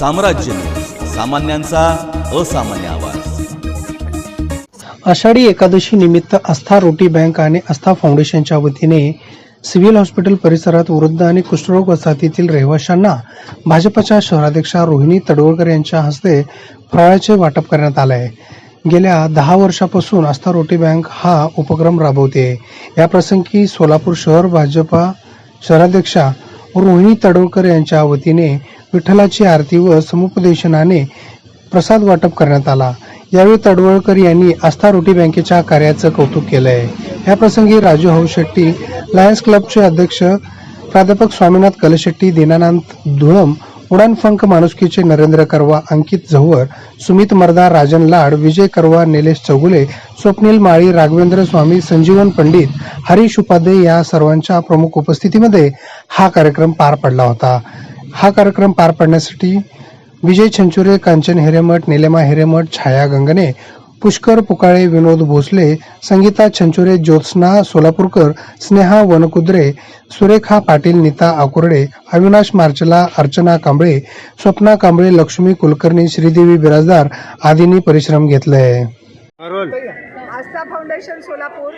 साम्राज्य. सामान्यांचा असामान्य आवाज. आषाढी एकादशी निमित्त आस्था रोटी बँक आणि आस्था फाउंडेशनच्या वतीने सिव्हिल हॉस्पिटल परिसरात वृद्ध आणि कुष्ठरोग वसाहतीतील रहिवाशांना भाजपच्या शहराध्यक्षा रोहिणी तडवळकर यांच्या हस्ते फराळाचे वाटप करण्यात आले आहे गेल्या दहा वर्षापासून आस्था रोटी बँक हा उपक्रम राबवते. या प्रसंगी सोलापूर शहर भाजपा शहराध्यक्षा रोहिणी तडवळकर यांच्या वतीने विठ्ठलाची आरती व समुपदेशनाने प्रसाद वाटप करण्यात आला. यावेळी तडवळकर यांनी आस्था रोटी बँकेच्या कार्याचं कौतुक केलं आहे या प्रसंगी राजू हाऊ शेट्टी लायन्स क्लबचे अध्यक्ष प्राध्यापक स्वामीनाथ कलशेट्टी दीनानाथ धुळम उडान फंक माणुसकीचे नरेंद्र करवा अंकित झहवर सुमित मर्दा राजन लाड विजय करवा निलेश चौगुले स्वप्नील माळी राघवेंद्र स्वामी संजीवन पंडित हरीश उपाध्ये या सर्वांच्या प्रमुख उपस्थितीमध्ये हा कार्यक्रम पार पडला होता. हा कार्यक्रम पार पडण्यासाठी विजय छंचुरे कांचन हिरेमठ निलेमा हिरेमठ छाया गंगणे पुष्कर पुकाळे विनोद भोसले संगीता छंचुरे ज्योत्स्ना सोलापूरकर स्नेहा वनकुद्रे सुरेखा पाटील नीता आकुर्डे अविनाश मार्चला अर्चना कांबळे स्वप्ना कांबळे लक्ष्मी कुलकर्णी श्रीदेवी बिराजदार आदींनी परिश्रम घेतले. आहे आस्था फाउंडेशन सोलापूर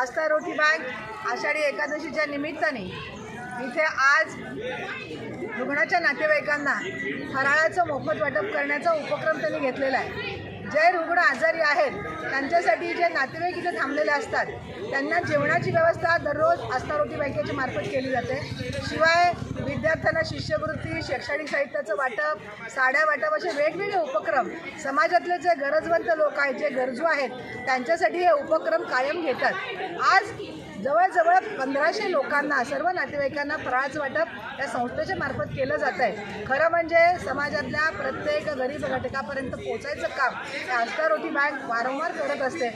आस्था रोटी बँक आषाढी एकादशीच्या निमित्ताने इथे आज रुग्णाच्या नातेवाईकांना फराळाचं मोफत वाटप करण्याचा उपक्रम त्यांनी घेतलेला आहे. जे रुग्ण आजारी आहेत त्यांच्यासाठी जे नातेवाईक इथे थांबलेले असतात त्यांना जेवणाची व्यवस्था दररोज आस्था रोटी बँकेच्या मार्फत केली जाते. शिवाय विद्यार्थ्यांना शिष्यवृत्ती शैक्षणिक साहित्याचं वाटप साड्या वाटप असे वेगवेगळे उपक्रम समाजातले जे गरजवंत लोक आहेत जे गरजू आहेत त्यांच्यासाठी हे उपक्रम कायम घेतात. आज जवळजवळ पंधराशे लोकांना सर्व नातेवाईकांना फराळाचं वाटप या संस्थेच्या मार्फत केलं जात आहे. खरं म्हणजे समाजातल्या प्रत्येक गरीब घटकापर्यंत पोचायचं काम या आस्था रोटी बँक वारंवार करत असते.